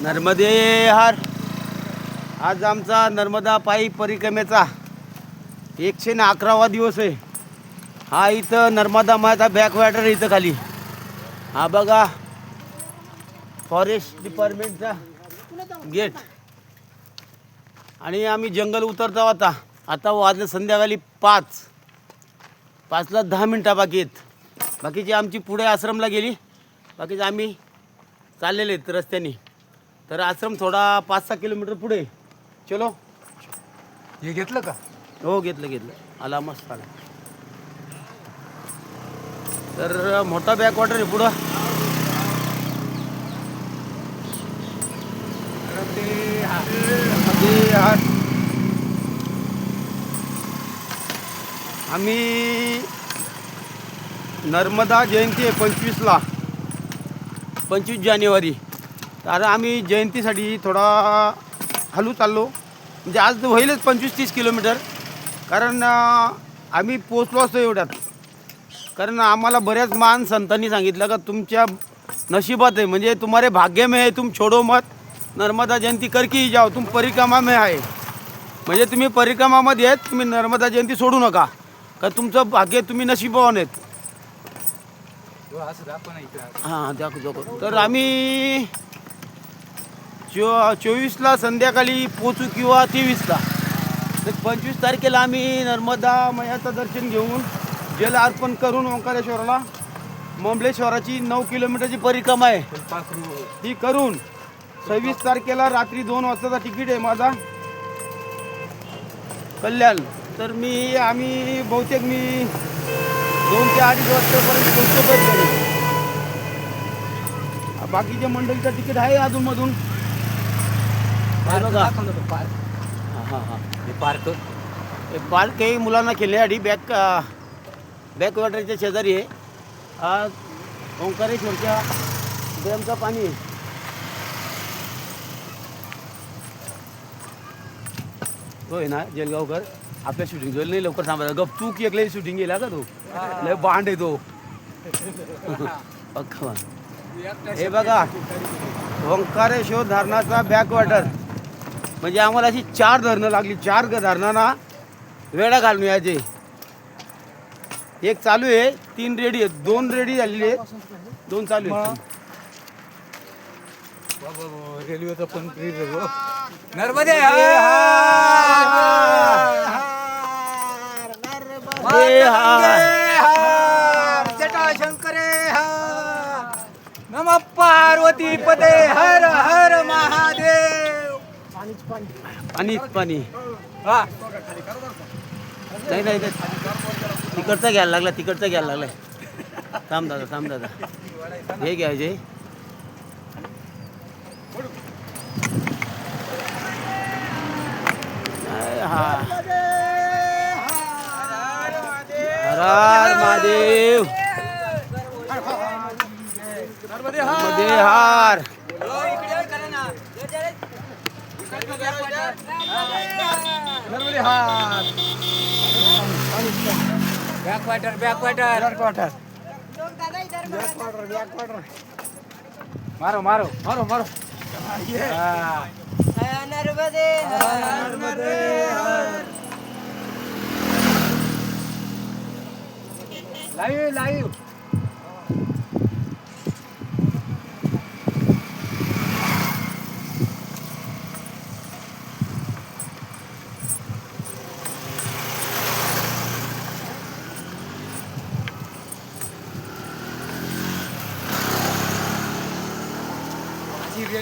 नर्मदे हार. आज आमचा नर्मदा पायी परिक्रमेचा एकशे न अकरावा दिवस आहे. हा इथं नर्मदा माता बॅकवॅटर इथं खाली. हा बघा. फॉरेस्ट डिपार्टमेंटचा गेट. आणि आम्ही जंगल उतरतो आता. आता वाजले संध्याकाळी पाच. पाचला दहा मिनटा बाकी आहेत. बाकीची आमची पुढे आश्रमला गेली. बाकीचे आम्ही चाललेले आहेत रस्त्याने. तर आश्रम थोडा पाच सहा किलोमीटर पुढे. चलो. हे घेतलं का? हो घेतलं घेतलं. आला मस्त आला. तर मोठा बॅकवॉटर आहे पुढं. ते आम्ही नर्मदा जयंती आहे पंचवीसला. पंचवीस जानेवारी. तर आम्ही जयंतीसाठी थोडा हलू चाललो. म्हणजे आज होईलच पंचवीस तीस किलोमीटर. कारण आम्ही पोचलो असतो एवढ्यात. कारण आम्हाला बऱ्याच मान संतांनी सांगितलं का तुमच्या नशिबात आहे. म्हणजे तुम्हारे भाग्य में है तुम छोडो मत. नर्मदा जयंती करकी जाओ तुम परिक्रमा में आहे. म्हणजे तुम्ही परिक्रमामध्ये आहेत तुम्ही नर्मदा जयंती सोडू नका. का तुमचं भाग्य तुम्ही नशिबावान आहेत. हो, हां दाखव. तर आम्ही चो चोवीसला संध्याकाळी पोचू किंवा तेवीसला. तर पंचवीस तारखेला आम्ही नर्मदा मयाचं दर्शन घेऊन जल अर्पण करून ओंकारेश्वराला मंबलेश्वराची नऊ किलोमीटरची परिक्रमा आहे. ती करून सव्वीस तारखेला रात्री दोन वाजताचा तिकीट आहे माझा. कल्याण. तर मी आम्ही बहुतेक मी दोन ते अडीच वाजतापर्यंत पोहोचतो बाकीच्या मंडळीचं तिकीट आहे अधूनमधून हे हां हां हां. हे पार्क. हे पार्क आहे मुलांना खेळण्यासाठी बॅक बॅक वॉटरच्या शेजारी आहे. हा ओंकारेश्वरच्या डॅमचा पाणी आहे. तो आहे ना जलगावकर. आपल्या शूटिंग जो नाही लवकर थांबायचा. गप तू की एकले शूटिंग गेला का तो? लय बांड आहे तो. अख्खा. हे बघा. ओंकारेश्वर धरणाचा बॅक वॉटर म्हणजे आम्हाला अशी चार धरणं लागली. चार ग धरणांना वेळा घालून यायचे एक चालू आहे तीन रेडी आहेत. दोन रेडी झालेली आहेत. दोन चालू आहेत. रेल्वेचा पण फ्री नर्मदे हे हार. जटाशंकरे नम पार्वती पदे हर पाणीच पाणी. हा. नाही नाही नाही. तिकडचा घ्यायला लागला तिकडचा घ्यायला लागलाय थांब दादा थांब दादा. हे घ्यायचे हा. हर हर महादेव. नर्मदे मध्ये Har Narmade Har back water back water back water मारो मारो मारो मारो लाईव्ह लाईव्ह अशी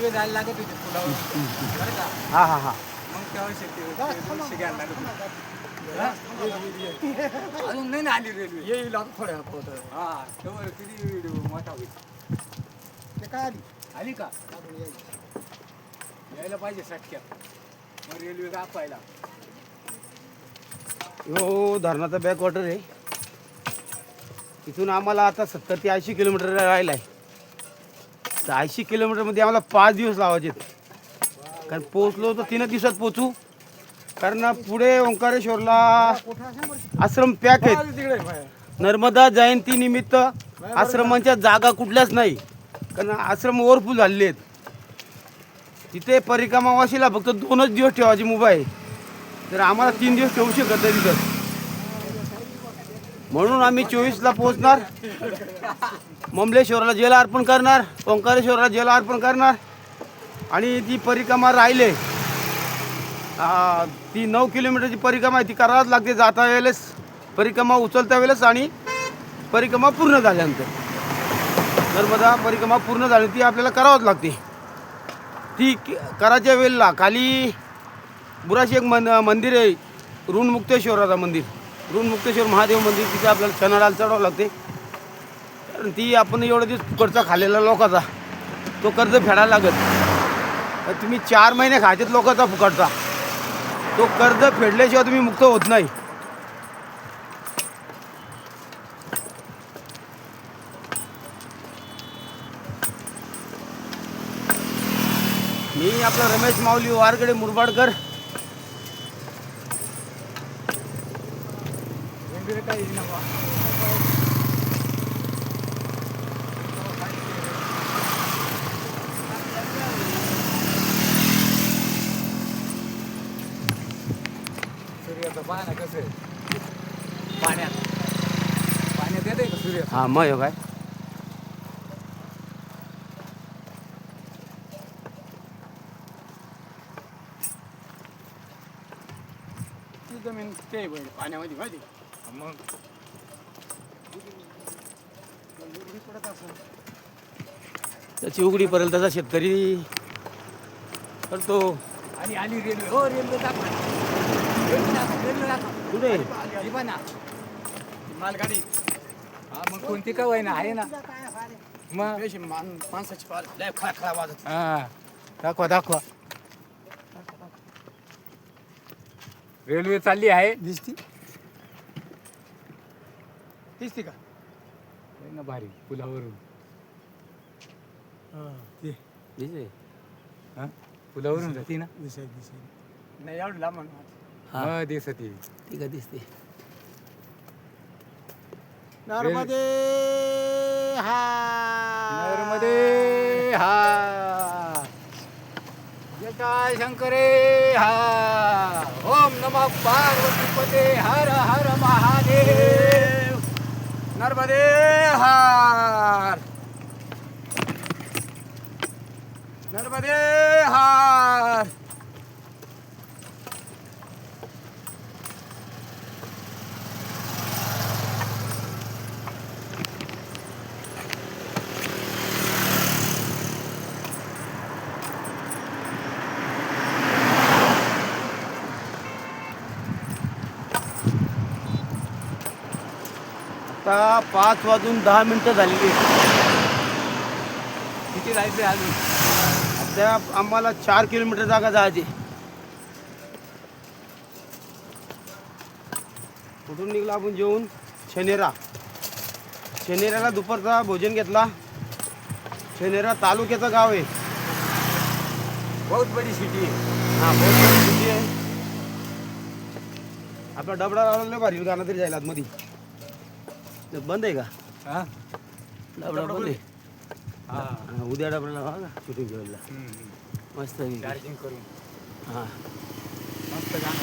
रेल्वे जायला लागत होती बरं का? हा हा हा. मग तेव्हा शेती होती. घ्यायला लागत होती. अजून नाही ना आली रेल्वे. येईल आता थोड्या हा तेव्हा किती व्हिडिओ मोठा होईल? ते काय आली? आली का? यायला पाहिजे सटक्यात मग रेल्वे दाखवायला. हो धरणाचा बॅक वॉटर आहे. इथून आम्हाला आता सत्तर ते ऐंशी किलोमीटर राहिला आहे तर ऐंशी किलोमीटरमध्ये आम्हाला पाच दिवस लावायचे आहेत. कारण पोचलो तर तीन दिवसात पोचू. कारण पुढे ओंकारेश्वरला आश्रम पॅक आहेत. नर्मदा जयंती निमित्त आश्रमांच्या जागा कुठल्याच नाही. कारण आश्रम ओव्हरफुल झालेले आहेत. तिथे परिक्रमावाशीला फक्त दोनच दिवस ठेवायची मुभा आहे तर आम्हाला तीन दिवस ठेवू शकत नाही तिथं. म्हणून आम्ही चोवीसला पोहोचणार. ममलेश्वराला जेल अर्पण करणार ओंकारेश्वराला जेल अर्पण करणार. आणि ती परिक्रमा राहिले ती नऊ किलोमीटरची परिक्रमा आहे ती करावाच लागते. जाता वेळेस परिक्रमा उचलता वेळेस आणि परिक्रमा पूर्ण झाल्यानंतर. नर्मदा परिक्रमा पूर्ण झाली ती आपल्याला करावंच लागते. ती करायच्या वेळेला खाली बुराशी एक मन मंदिर आहे ऋणमुक्तेश्वराचं मंदिर. ऋणमुक्तेश्वर महादेव मंदिर तिथे आपल्याला चणाडाला चढावं लागते. कारण ती आपण एवढा दिवस कर्ज खाल्लेला लोकांचा तो कर्ज फेडायला लागत तुम्ही चार महिने खायचेत लोकांचा फुकटचा तो कर्ज फेडल्याशिवाय तुम्ही मुक्त होत नाही. मी आपला रमेश माऊली वारगडे मुरबाडकर. वेगवेगळे काही पाहणं कसं आहे? पाण्यात. पाण्यात येते का सूर्य? हां मग हो काय? ती जमीन ते पाण्यामध्ये माहिती मग? पडत असं त्याची उघडी पडेल तसा शेतकरी करतो. आणि आली रेल्वे. हो रेल्वे दाखवा रेल्वे दाखवा रेल्वे दाखवा कुठे? मालगाडी. हा मग कोणती का ना आहे ना. मग? माणसाची पाल लय खळा खळा वाजत. हा. दाखवा दाखवा. रेल्वे चालली आहे. दिसती? दिसती का? ना भारी पुलावरून. दिसे हा? पुलावरून जाते ना. दिसे दिसे नाही एवढं लांब हा. हा. दिसत. ठीक आहे दिसते. नर्मदे हा. नर्मदे हा. जटाय शंकरे हा. ओम नमः पार्वतीपते. हर हर महादेव. नर्मदे हार नर्मदे हार आता पाच वाजून दहा मिनिटं झालेली. किती जायचंय अजून? त्या आम्हाला चार किलोमीटर जागा जायची. कुठून निघलो आपण जेवून? शनेरा शनेराला दुपारचा भोजन घेतला. शनेरा तालुक्याचं गाव आहे. बहुत बडी सिटी आहे. हा बहुत मोठी city आहे. आपला डबडा लावला भारी गाणं तरी जायला आतमध्ये. ते बंद आहे का? हा? डबडा बंद आहे. हा. हा, उद्या डबडा लावा का शूटिंग मस्त आहे. चार्जिंग करून. हा. मस्त गाणं.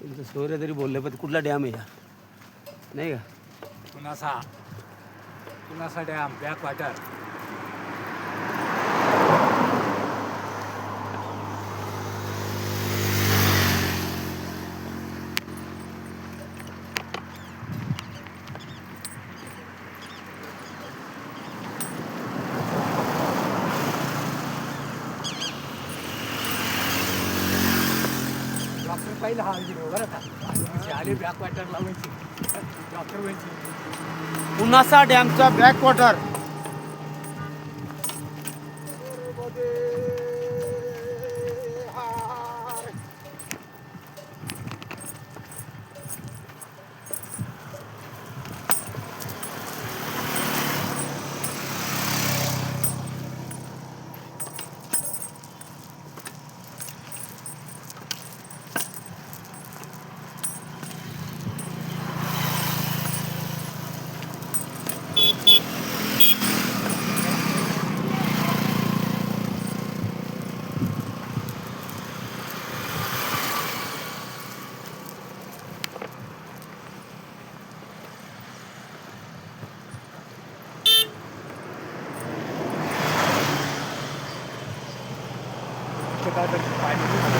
तुमचं तरी बोलले पण कुठला डॅम आहे हा? नाही का? Punasa Punasa dam back water doctor पहिला हा व्हिडिओ बरं का आणि आले बॅक वॉटर लावायची डॉक्टर व्हायची उन्हासा डॅमचा बॅकवॉटर वॉटर फक्त